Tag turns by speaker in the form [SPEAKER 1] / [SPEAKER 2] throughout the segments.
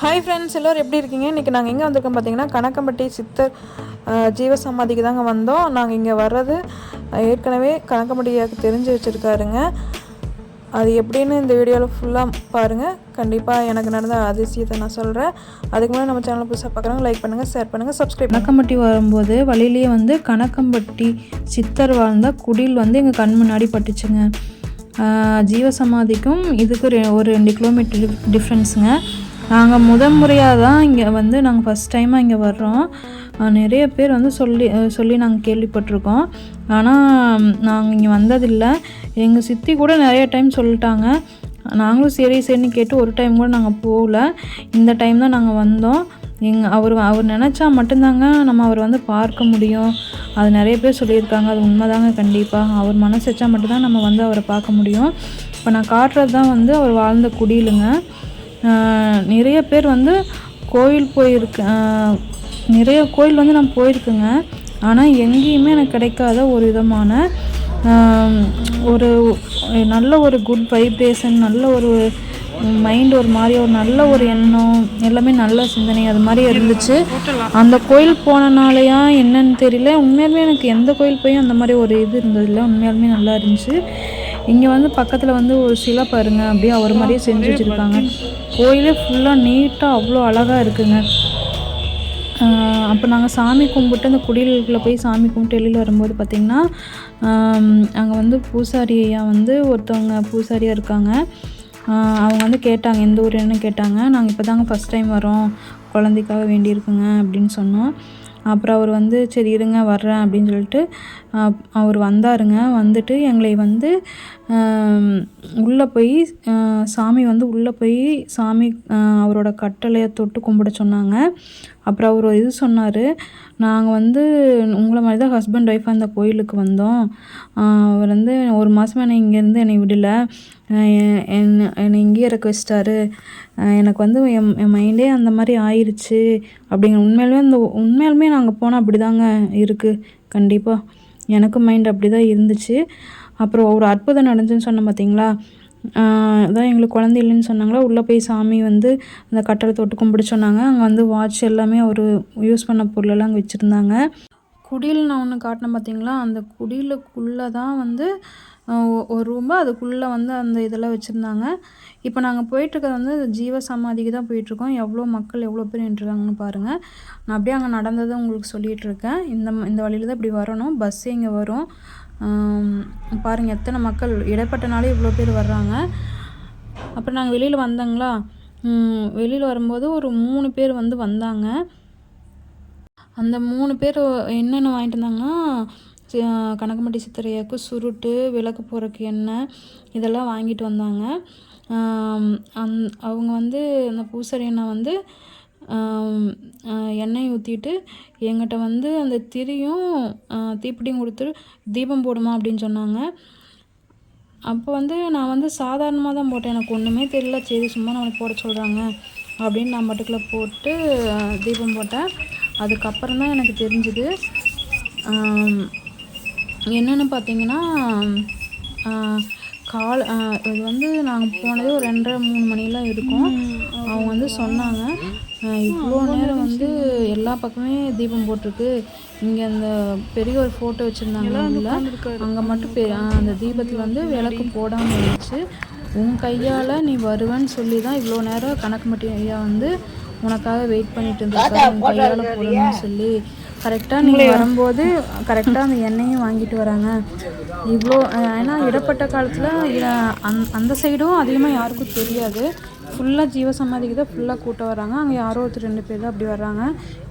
[SPEAKER 1] Hi friends எல்லோரும் எப்படி இருக்கீங்க? இன்றைக்கி நாங்கள் எங்கே வந்திருக்கோம் பார்த்தீங்கன்னா கணக்கம்பட்டி சித்தர் ஜீவசமாதிக்கு ஜீவ சமாதிக்கு தாங்க வந்தோம். நாங்கள் இங்கே வர்றது ஏற்கனவே கணக்கம்பட்டியாக தெரிஞ்சு வச்சுருக்காருங்க. அது எப்படின்னு இந்த வீடியோவில் ஃபுல்லாக பாருங்கள் கண்டிப்பாக எனக்கு நடந்த அதிசயத்தை நான் சொல்கிறேன் அதுக்கு முன்னாடி நம்ம சேனலை புதுசாக பார்க்குறவங்க லைக் பண்ணுங்கள் ஷேர் பண்ணுங்கள் சப்ஸ்கிரைப்
[SPEAKER 2] கணக்கம்பட்டி வரும்போது வழியிலேயே வந்து கணக்கம்பட்டி சித்தர் வாழ்ந்த குடில் வந்து எங்கள் கண் முன்னாடி பட்டுச்சுங்க. ஜீவசமாதிக்கும் இதுக்கு ரெ- ஒரு ரெண்டு கிலோமீட்டர் டிஃப்ரென்ஸுங்க நாங்கள் முதல் முறையாக தான் இங்கே வந்து நாங்கள் ஃபஸ்ட் டைமாக இங்கே வர்றோம். நிறைய பேர் வந்து சொல்லி சொல்லி நாங்கள் கேள்விப்பட்டிருக்கோம். ஆனால் நாங்கள் இங்கே வந்ததில்லை. எங்கள் சித்தி கூட நிறைய டைம் சொல்லிட்டாங்க. நாங்களும் சரி சரின்னு கேட்டு ஒரு டைம் கூட நாங்கள் போகல. இந்த டைம் தான் நாங்கள் வந்தோம். எங் அவர் அவர் நினச்சா மட்டும்தாங்க நம்ம அவர் வந்து பார்க்க முடியும். அது நிறைய பேர் சொல்லியிருக்காங்க. அது உண்மைதாங்க கண்டிப்பாக அவர் மனசு வச்சா மட்டும்தான் நம்ம வந்து அவரை பார்க்க முடியும். இப்போ நான் காட்டுறது தான் வந்து அவர் வாழ்ந்த குடியிலுங்க நிறைய பேர் வந்து கோயில் போயிருக்கு. நிறைய கோயில் வந்து நான் போயிருக்கேங்க. ஆனால் எங்கேயுமே எனக்கு கிடைக்காத ஒரு விதமான ஒரு நல்ல ஒரு குட் வைப்ரேஷன் நல்ல ஒரு மைண்ட் ஒரு மாதிரி ஒரு நல்ல ஒரு எண்ணம் எல்லாமே நல்ல சிந்தனை அது மாதிரி இருந்துச்சு. அந்த கோயில் போனனாலையா என்னன்னு தெரியல. உண்மையாலுமே எனக்கு எந்த கோயில் போய் அந்த மாதிரி ஒரு இது இருந்ததில்லை. உண்மையாலுமே நல்லா இருந்துச்சு. இங்கே வந்து பக்கத்தில் வந்து ஒரு சிலை பாருங்க. அப்படியே அவர் மாதிரியே செஞ்சு வச்சுருக்காங்க. கோயிலே ஃபுல்லாக நீட்டாக அவ்வளோ அழகாக இருக்குங்க. அப்போ நாங்கள் சாமி கும்பிட்டு அந்த குடிலுக்குள்ள போய் சாமி கும்பிட்டு வெளியில் வரும்போது பார்த்திங்கன்னா அங்கே வந்து பூசாரியாக வந்து ஒருத்தவங்க பூசாரியாக இருக்காங்க. அவங்க வந்து கேட்டாங்க எந்த ஊருன்னு கேட்டாங்க. நாங்கள் இப்போ தாங்க ஃபஸ்ட் டைம் வரோம். குழந்தைக்காக வேண்டியிருக்குங்க. அப்படின்னு சொன்னோம். அப்புறம் அவர் வந்து சரி இருங்க வர்றேன். அப்படின்னு சொல்லிட்டு அவர் வந்தாருங்க. வந்துட்டு எங்களை வந்து உள்ளே போய் சாமி வந்து உள்ளே போய் சாமி அவரோட கட்டளையை தொட்டு கும்பிட சொன்னாங்க. அப்புறம் அவர் இது சொன்னார் நாங்கள் வந்து உங்களை மாதிரி தான் ஹஸ்பண்ட் ஒய்ஃப் அந்த கோயிலுக்கு வந்தோம். அவர் வந்து ஒரு மாதமாக என்னை இங்கேருந்து என்னை விடலை. என்னை இங்கேயே இருக்க வச்சிட்டாரு. எனக்கு வந்து என் என் மைண்டே அந்த மாதிரி ஆயிடுச்சு அப்படிங்கிற உண்மையிலுமே அந்த உண்மையாலுமே நாங்கள் போனால் அப்படி தாங்க இருக்குது கண்டிப்பாக எனக்கும் மைண்ட் அப்படி தான் இருந்துச்சு. அப்புறம் ஒரு அற்புதம் நடந்துச்சுன்னு சொன்னேன் பார்த்தீங்களா அதான் எங்களுக்கு குழந்தை இல்லைன்னு சொன்னாங்களா? உள்ளே போய் சாமி வந்து அந்த கட்டளை தொட்டு கும்பிட சொன்னாங்க. அங்கே வந்து வாட்ச் எல்லாமே ஒரு யூஸ் பண்ண பொருளெல்லாம் அங்கே வச்சுருந்தாங்க. குடியில் நான் ஒன்று காட்டினேன் பார்த்தீங்களா அந்த குடியிலுக்குள்ளே தான் வந்து ஒரு ரூம்பு அதுக்குள்ளே வந்து அந்த இதெல்லாம் வச்சுருந்தாங்க. இப்போ நாங்கள் போயிட்டுருக்கிறது வந்து ஜீவ சமாதிக்கு தான் போயிட்டுருக்கோம். எவ்வளோ மக்கள் எவ்வளோ பேர் நின்றுருக்காங்கன்னு பாருங்கள் நான் அப்படியே அங்கே நடந்ததை உங்களுக்கு சொல்லிகிட்டு இருக்கேன் இந்த ம- இந்த வழியில் தான் இப்படி வரணும். பஸ்ஸே இங்கே வரும். பாருங்கள் எத்தனை மக்கள் இடைப்பட்டனாலே இவ்வளோ பேர் வர்றாங்க. அப்புறம் நாங்கள் வெளியில் வந்தோங்களா? வெளியில் வரும்போது ஒரு மூணு பேர் வந்து வந்தாங்க. அந்த மூணு பேர் என்னென்ன வாங்கிட்டு வந்தாங்கன்னா சி- கனகம்பட்டி சுருட்டு விளக்கு போகிறக்கு எண்ணெய் இதெல்லாம் வாங்கிட்டு வந்தாங்க. அந் அவங்க வந்து அந்த பூசரி எண்ணெய் வந்து எண்ணெய் ஊற்றிட்டு எங்கிட்ட வந்து அந்த திரியும் தீப்பிடியும் தீப்பெட்டியும் தீபம் போடுமா அப்படின்னு சொன்னாங்க. அப்போ வந்து நான் வந்து சாதாரணமாக தான் போட்டேன். எனக்கு ஒன்றுமே தெரியல. சரி சும்மா நம்மளுக்கு போட சொல்கிறாங்க அப்படின்னு நான் மட்டுக்குள்ள போட்டு தீபம் போட்டேன். அதுக்கப்புறம் தான் எனக்கு தெரிஞ்சுது என்னென்னு பார்த்தீங்கன்னா கால் இது வந்து நாங்கள் போனதே ஒரு ரெண்டரை மூணு மணிலாம் இருக்கும். அவங்க வந்து சொன்னாங்க இவ்வளோ நேரம் வந்து எல்லா பக்கமே தீபம் போட்டிருக்கு. இங்கே அந்த பெரிய ஒரு ஃபோட்டோ வச்சுருந்தாங்க அங்கே மட்டும் பெ அந்த தீபத்தில் வந்து விளக்கு போடாமல் இருந்துச்சு. உன் கையால் நீ வருவேன்னு சொல்லி தான் இவ்வளோ நேரம் கணக்கு ஐயா வந்து உனக்காக வெயிட் பண்ணிட்டு இருந்திருக்காரு. உன் கையால் போடணும்னு சொல்லி கரெக்டாக நீங்கள் வரும்போது கரெக்டாக அந்த எண்ணெயும் வாங்கிட்டு வராங்க. இவ்வளோ ஏன்னா இடப்பட்ட காலத்தில் அந் அந்த சைடும் அதிகமாக யாருக்கும் தெரியாது. ஃபுல்லாக ஜீவசமாதிக்கு தான் ஃபுல்லாக கூட்டம் வராங்க. அங்கே யாரோ ஒருத்தர் ரெண்டு பேர் தான் அப்படி வர்றாங்க.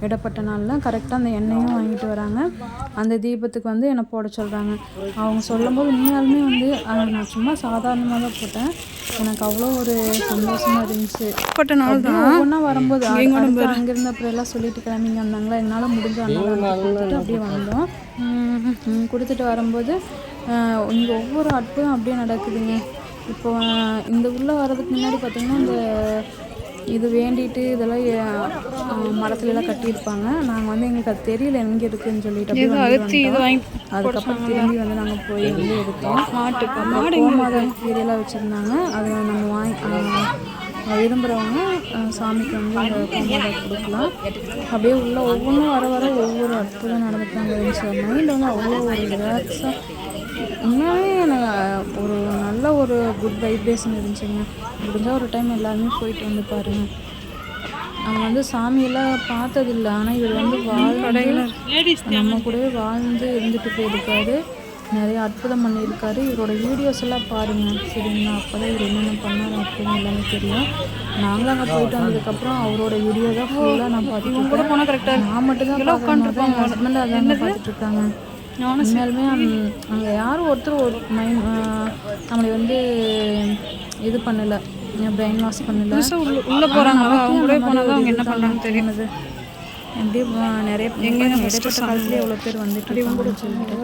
[SPEAKER 2] இடப்பட்ட நாளில் கரெக்டாக அந்த எண்ணெயும் வாங்கிட்டு வராங்க. அந்த தீபத்துக்கு வந்து என்னை போட சொல்கிறாங்க அவங்க சொல்லும்போது உண்மையாலுமே வந்து நான் சும்மா சாதாரணமாக தான் போட்டேன். எனக்கு அவ்வளோ ஒரு சந்தோஷமாக இருந்துச்சு.
[SPEAKER 1] பட்ட நாள் தான்.
[SPEAKER 2] ஒவ்வொன்றா வரும்போது அங்கிருந்து அப்புறம் எல்லாம் சொல்லிட்டு கிளம்பிங்க வந்தாங்களா? என்னால் முடிஞ்ச கொடுத்துட்டு அப்படியே வந்தோம். கொடுத்துட்டு வரும்போது இங்கே ஒவ்வொரு அற்புதம் அப்படியே நடக்குதுங்க. இப்போ இந்த உள்ளே வர்றதுக்கு முன்னாடி பார்த்தீங்கன்னா இந்த இது வேண்டிட்டு இதெல்லாம் அஹ், மரத்துல எல்லாம் கட்டியிருப்பாங்க. நாங்கள் வந்து எங்களுக்கு அது தெரியல எங்கே இருக்குன்னு சொல்லிட்டு. அதுக்கப்புறம் திரும்பி வந்து நாங்கள் போய் வந்து எடுத்தோம். மாட்டுக்கு கோமாதா கீரையெல்லாம் வச்சுருந்தாங்க. அதை நம்ம வாங்கி விரும்புகிறவங்க சாமிக்கு வந்து அந்த கோமாதா கொடுக்கலாம். அப்படியே உள்ள ஒவ்வொன்றும் வர வர ஒவ்வொரு அற்புதம் நடந்துட்டாங்க இருந்துச்சு. மைண்ட் வந்து அவ்வளோ ஒரு ரிலாக்ஸாக உண்மையாகவே எனக்கு ஒரு நல்ல ஒரு குட் வைப்ரேஷன் இருந்துச்சுங்க. முடிஞ்சால் ஒரு டைம் எல்லாருமே போயிட்டு வந்து பாருங்க. அவங்க வந்து சாமியெல்லாம் பார்த்ததில்ல. ஆனால் இவர் வந்து வாழ்ந்து நம்ம கூடவே வாழ்ந்து இருந்துட்டு போயிருக்காரு. நிறைய அற்புதம் பண்ணியிருக்காரு. இவரோட வீடியோஸ் எல்லாம் பாருங்கள் சரிங்களா? அப்போ தான் இவர் என்னென்ன பண்ணார் அற்புதம் எல்லாமே தெரியும். நாங்களும் அங்கே போயிட்டு வந்ததுக்கப்புறம் அவரோட வீடியோ தான் ஃபுல்லாக நான் பார்த்துட்டு கூட போனால் கரெக்டாக நான் மட்டும் தான் உட்காந்துருப்பேன் ஹஸ்பண்ட் அதான் பார்த்துட்டு இருக்காங்க. உண்மையாலுமே அங்கே யாரும் ஒருத்தர் ஒரு மைண்ட் நம்மளை வந்து இது பண்ணலை பிரெயின் வாஷ் பண்ணல.
[SPEAKER 3] உள்ள போறாங்க அவங்க கூட போனாதான் அவங்க என்ன தெரியும்.
[SPEAKER 2] தெரியுது. எப்படி நிறைய எங்கே இடைப்பட்ட காலத்துல எவ்வளோ பேர் வந்துட்டு சொல்லிட்டு.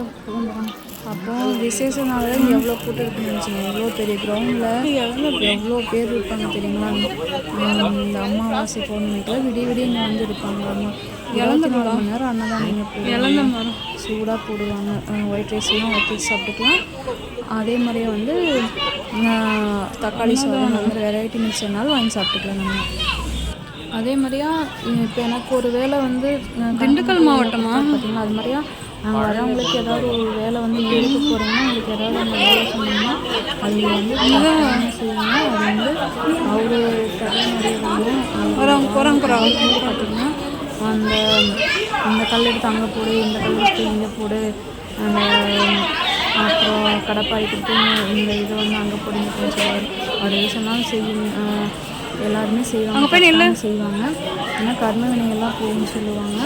[SPEAKER 2] அப்புறம் விசேஷ நாள் எவ்வளோ கூட்டம் இருக்குன்னு நினச்சிங்க? எவ்வளோ பெரிய கிரவுண்டில் எவ்வளோ பேர் இருப்பாங்க தெரியுங்களா உம், இந்த அமாவாசை பௌர்ணமிக்கெல்லாம் விடிய விடிய இங்கே வந்து இருப்பாங்க. அம்மா இழந்த நாலு மணி நேரம் அன்னதான் நீங்கள் இழந்த மரம் சூடாக போடுவாங்க. ஒயிட் ரைஸ்லாம் ஊற்றி சாப்பிட்டுக்கலாம். அதே மாதிரியே வந்து தக்காளி சாதம் அந்த வெரைட்டி மிக்சர்னாலும் வாங்கி சாப்பிட்டுக்கலாம் நம்ம. அதே மாதிரியா இப்போ எனக்கு ஒரு வேலை வந்து
[SPEAKER 3] திண்டுக்கல் மாவட்டமா?
[SPEAKER 2] பார்த்தீங்களா அது மாதிரியா வரவங்களுக்கு ஏதாவது ஒரு வேலை வந்து எடுக்க போகிறோம்னா உங்களுக்கு ஏதாவது அந்த வேலை சொன்னீங்கன்னா அது வந்து செய்யுங்க அது வந்து அவரு
[SPEAKER 3] போறாங்க
[SPEAKER 2] வந்து பார்த்தீங்கன்னா அந்த இந்த கல் எடுத்து அங்கே போடு இந்த கல் எடுத்து இங்கே போடு அந்த அப்புறம் கடப்பாரி கொடுத்து இந்த இதை வந்து அங்கே போடு இங்கே போட சொல்லுவார். எது சொன்னாலும் ஆஹ் எல்லாருமே செய்வாங்க செய்வாங்க. ஏன்னா கர்ம வினைகள்லாம் போகும்னு சொல்லுவாங்க.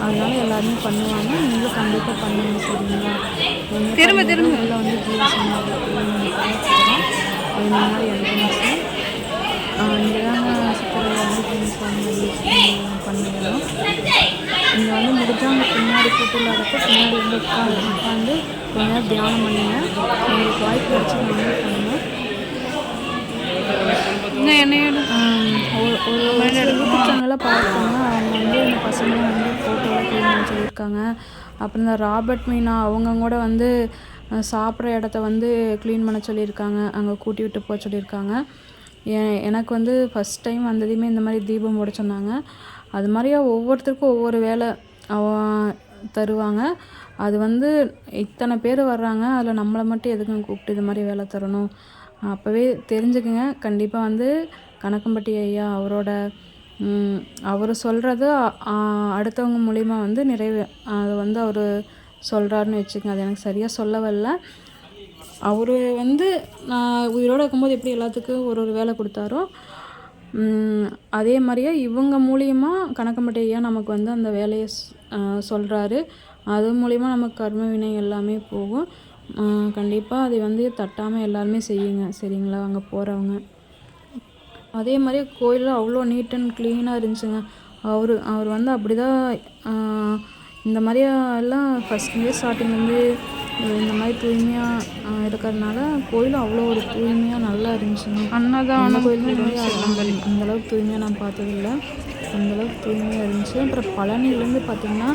[SPEAKER 2] அதனால எல்லாருமே பண்ணுவாங்க. நீங்களும் கண்டிப்பாக பண்ணுங்க சரிங்களா? திரும்ப திரும்ப. உள்ள வந்து ஜீவசமாதி அது முன்னாடி என்ட்ரன்ஸு இங்கே தாங்க சித்தர்கள் வந்து ஜீவசமாதி பண்ணிடணும் இங்கே வந்து முடிஞ்சவங்க பின்னாடி கூட்டு இல்லாதப்போ பின்னாடி வந்து உட்காந்து உட்காந்து கொஞ்ச நேரம் தியானம் பண்ணுங்க. உங்களுக்கு வாய்ப்பு வச்சு
[SPEAKER 3] இன்னும் என்ன
[SPEAKER 2] ஒரு ஒரு சில பார்த்தோம்னா அவங்க வந்து இந்த பசங்க வந்து ஃபோட்டோவாக க்ளீன் பண்ண சொல்லியிருக்காங்க. அப்புறம் இந்த ராபர்ட் மீனா அவங்க கூட வந்து சாப்பிட்ற இடத்த வந்து க்ளீன் பண்ண சொல்லியிருக்காங்க. அங்கே கூட்டி விட்டு போக சொல்லியிருக்காங்க. எனக்கு வந்து ஃபஸ்ட் டைம் வந்ததையுமே இந்த மாதிரி தீபம் போட சொன்னாங்க. அது மாதிரியா ஒவ்வொருத்தருக்கும் ஒவ்வொரு வேலை அவ- தருவாங்க. அது வந்து இத்தனை பேர் வர்றாங்க. அதில் நம்மளை மட்டும் எதுக்கும் கூப்பிட்டு இது மாதிரி வேலை தரணும்? அப்போவே தெரிஞ்சுக்குங்க. கண்டிப்பாக வந்து கணக்கம்பட்டி ஐயா அவரோட அவர் சொல்கிறது அடுத்தவங்க மூலிமா வந்து நிறைவே அதை வந்து அவர் சொல்கிறாருன்னு வச்சுக்கோங்க. அது எனக்கு சரியாக சொல்ல வரல அவர் வந்து நான் உயிரோடு இருக்கும்போது எப்படி எல்லாத்துக்கும் ஒரு ஒரு வேலை கொடுத்தாரோ அதே மாதிரியே இவங்க மூலியமாக கணக்கம்பட்டியாக நமக்கு வந்து அந்த வேலையை சொல்கிறாரு அது மூலிமா நமக்கு கர்ம வினை எல்லாமே போகும். கண்டிப்பாக அதை வந்து தட்டாமல் எல்லாருமே செய்யுங்க. சரிங்களா? அங்கே போகிறவங்க அதே மாதிரி கோயில் அவ்வளோ நீட் அண்ட் க்ளீனாக இருந்துச்சுங்க. அவர் அவர் வந்து அப்படி தான் இந்த மாதிரி எல்லாம் ஃபஸ்ட்லேயே ஸ்டார்டிங்லேருந்து இந்த மாதிரி தூய்மையாக இருக்கிறதுனால கோயில் அவ்வளோ ஒரு தூய்மையாக நல்லா இருந்துச்சுங்க.
[SPEAKER 3] அன்னதானம்
[SPEAKER 2] அந்த கோயிலுமே அந்த அளவுக்கு தூய்மையாக நான் பார்த்ததில்ல. அந்த அளவுக்கு தூய்மையாக இருந்துச்சு. அப்புறம் பழனிலேருந்து பார்த்தீங்கன்னா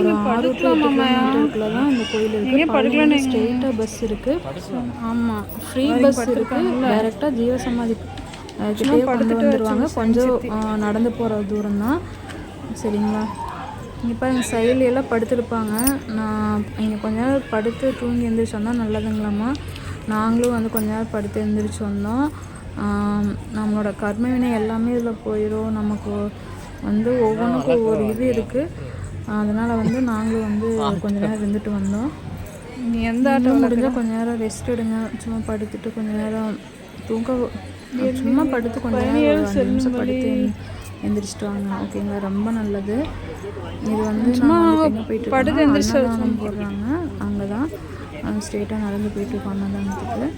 [SPEAKER 2] ஒரு ஆறு டு எட்டு கிலோமீட்டருக்குள்ள தான் இந்த கோயில் இருக்குது பழனிலேருந்து ஸ்ட்ரெயிட்டாக பஸ் இருக்குது ஆமாம் ஃப்ரீ பஸ் இருக்குது டைரெக்டாக ஜீவசமாதி அஹ், கிட்டேயே கொண்டு வந்துடுவாங்க கொஞ்சம் நடந்து போகிற தூரம் தான் சரிங்களா? இப்போ எங்கள் சைடுல எல்லாம் படுத்திருப்பாங்க. நான் இங்கே கொஞ்ச நேரம் படுத்து தூங்கி எந்திரிச்சு வந்தால் நல்லதுங்களாம்மா. நாங்களும் வந்து கொஞ்ச நேரம் படுத்து எந்திரிச்சு வந்தோம். நம்மளோட கர்ம வினை எல்லாமே இதில் போயிடும் நமக்கு வந்து ஒவ்வொன்றுக்கும் ஒவ்வொரு இது இருக்குது அதனால் வந்து நாங்களும் வந்து கொஞ்ச நேரம் இருந்துட்டு வந்தோம்.
[SPEAKER 3] நீ எந்த
[SPEAKER 2] இன்னும் முடிஞ்சால் கொஞ்ச நேரம் ரெஸ்ட் எடுங்க. சும்மா படுத்துட்டு கொஞ்ச நேரம் தூங்க சும்மா படுத்து கொஞ்ச நேரம் ஒரு நிமிஷம் படுத்து எந்திரிச்சிட்டு வாங்க. ஓகேங்களா ரொம்ப நல்லது. இது வந்து சும்மா போயிட்டு படுத்து அன்னதானம் போடுறாங்க. அங்கே தான் ஸ்ட்ரெயிட்டாக நடந்து போயிட்டு இருக்கோம் அன்னதானத்துக்கு.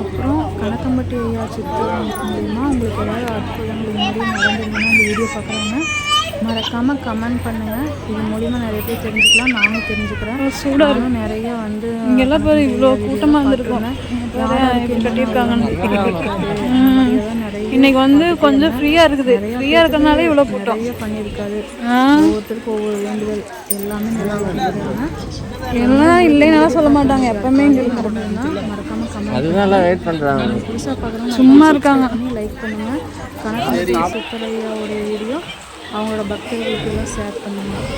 [SPEAKER 2] அப்புறம் கணக்கம்பட்டி ஐயா சித்தர் மூலிமா உங்களுக்கு ஏதாவது அற்புதங்கள் மாதிரி நடந்திருந்ததுன்னா இந்த வீடியோ பார்க்குறவங்க மறக்காமல் கமெண்ட் பண்ணுங்கள் இது மூலிமா நிறைய பேர் தெரிஞ்சுக்கலாம். நானும் தெரிஞ்சுக்கிறேன். நானும் நிறைய வந்து
[SPEAKER 3] இங்கெல்லாம் பாரு இவ்வளோ கூட்டமாக
[SPEAKER 2] என்னென்ன
[SPEAKER 3] கட்டியிருக்காங்கன்னு இன்னைக்கு வந்து கொஞ்சம் ஃப்ரீயாக இருக்குது. ஃப்ரீயாக இருக்கிறனால இவ்வளோ கூட்டம்.
[SPEAKER 2] நிறைய பண்ணியிருக்காரு.
[SPEAKER 3] ஆ.
[SPEAKER 2] ஒவ்வொருத்தருக்கு ஒவ்வொரு வேண்டுதல். எல்லாமே நல்லா வந்துருக்காங்க
[SPEAKER 3] எல்லாம் இல்லைன்னு சொல்ல மாட்டாங்க. எப்பவுமே இங்கே
[SPEAKER 2] மறக்காம கமெண்ட்
[SPEAKER 4] அதனால வெயிட் பண்ணுறாங்க
[SPEAKER 2] புதுசாக பார்க்குறவங்க
[SPEAKER 3] சும்மா இருக்காங்க.
[SPEAKER 2] லைக் பண்ணுங்கள் கணக்கு சுத்தரையாவுடைய வீடியோ அவங்களோட பக்தர்களுக்கு எல்லாம் ஷேர் பண்ணுங்கள்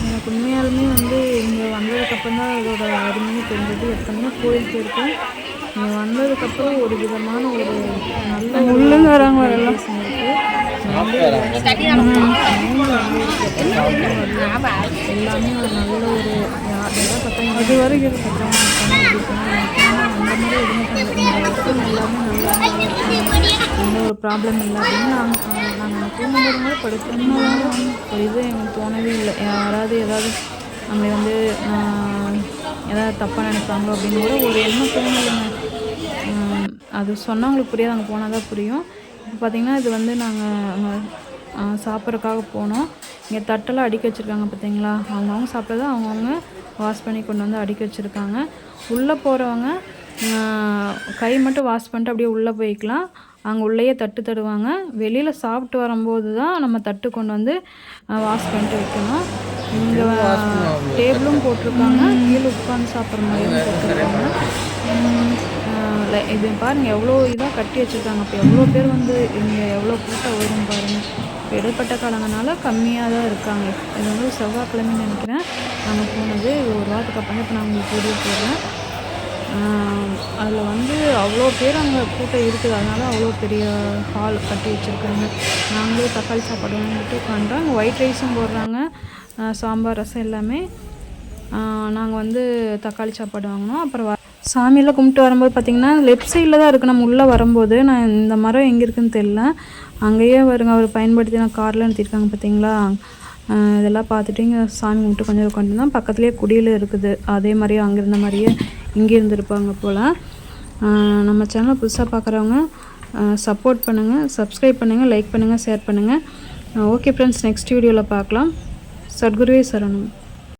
[SPEAKER 2] எனக்கு உண்மையாலுமே வந்து இங்கே வந்ததுக்கப்புறம் தான் அதோட அருமையை தெரிஞ்சது. எத்தனையோ கோயில் போயிருக்கேன் இங்கே வந்ததுக்கப்புறம் ஒரு விதமான ஒரு நல்ல ஒரு
[SPEAKER 3] உள்ளுங்க வராங்க எல்லாம்
[SPEAKER 2] எல்லாமே ஒரு நல்ல ஒரு யா- எதை பற்றியும்
[SPEAKER 3] அது வரைக்கும் இருக்கு.
[SPEAKER 2] அந்த மாதிரி எதுவுமே வருஷம் எல்லாமே நல்லா எந்த ஒரு ப்ராப்ளம் இல்லை அப்படின்னு நாங்கள் நாங்கள் தூங்கும்போது கூட படுக்கணும் இது எங்களுக்கு தோணவே இல்லை யாராவது ஏதாவது நம்மளை வந்து ஆஹ், ஏதாவது தப்பாக நினைப்பாங்களோ அப்படின்னு கூட ஒரு எண்ணம் தோணலைங்க அது சொன்னவங்களுக்கு புரியாது அங்கே போனால் தான் புரியும். இப்போ பார்த்தீங்கன்னா இது வந்து நாங்கள் சாப்பிட்றதுக்காக போனோம். இங்கே தட்டெல்லாம் அடுக்கி வச்சுருக்காங்க பார்த்தீங்களா அவங்கவுங்க சாப்பிட்டதை அவங்கவுங்க வாஷ் பண்ணி கொண்டு வந்து அடுக்கி வச்சுருக்காங்க. உள்ளே போகிறவங்க கை மட்டும் வாஷ் பண்ணிட்டு அப்படியே உள்ளே போய்க்கலாம். அங்கே உள்ளேயே தட்டு தருவாங்க வெளியில் சாப்பிட்டு வரும்போது தான் நம்ம தட்டு கொண்டு வந்து வாஷ் பண்ணிட்டு வைக்கணும். இங்கே டேபிளும் போட்டிருக்காங்க. கீழே உட்காந்து சாப்பிட்ற மாதிரியும் போட்டிருக்காங்க. உம், இது பாருங்கள் எவ்வளோ இதாக கட்டி வச்சுருக்காங்க. இப்போ எவ்வளோ பேர் வந்து இங்கே எவ்வளோ கூட்டம் வரும் பாருங்கள் இப்போ இடைப்பட்ட காலங்கனால கம்மியாக தான் இருக்காங்க. இது வந்து செவ்வாய்க்கிழமைன்னு நினைக்கிறேன். நாங்கள் போனது ஒரு வாரத்துக்கு அப்புறம் இப்போ நான் உங்களுக்கு வீடியோ போடுறேன். அதில் வந்து அவ்வளோ பேர் அங்கே கூட்டம் இருக்குது. அதனால் அவ்வளோ பெரிய ஹால் கட்டி வச்சுருக்காங்க. நாங்களும் தக்காளி சாப்பாடு வாங்கிட்டு உட்காண்டோம் ஒயிட் ரைஸும் போடுறாங்க. சாம்பார் ரசம் எல்லாமே. நாங்கள் வந்து தக்காளி சாப்பாடு வாங்கினோம். அப்புறம் சாமியெல்லாம் கும்பிட்டு வரும்போது பார்த்திங்கன்னா லெஃப்ட் சைடில் தான் இருக்குது நம்ம உள்ளே வரும்போது நான் இந்த மரம் எங்கே இருக்குன்னு தெரில அங்கேயே வருங்க அவர் பயன்படுத்தி நான் காரில் நிறுத்திருக்காங்க பார்த்தீங்களா? இதெல்லாம் பார்த்துட்டு இங்கே சாமி கும்பிட்டு கொஞ்சம் உட்காந்து தான் பக்கத்துலேயே குடியில் இருக்குது. அதே மாதிரியே அங்கே இருந்த மாதிரியே இங்கே இருந்திருப்பாங்க போல். நம்ம சேனலை புதுசாக பார்க்குறவங்க சப்போர்ட் பண்ணுங்கள் சப்ஸ்கிரைப் பண்ணுங்கள் லைக் பண்ணுங்கள் ஷேர் பண்ணுங்கள் ஓகே ஃப்ரெண்ட்ஸ் நெக்ஸ்ட் வீடியோவில் பார்க்கலாம். சத்குருவே சரணம்.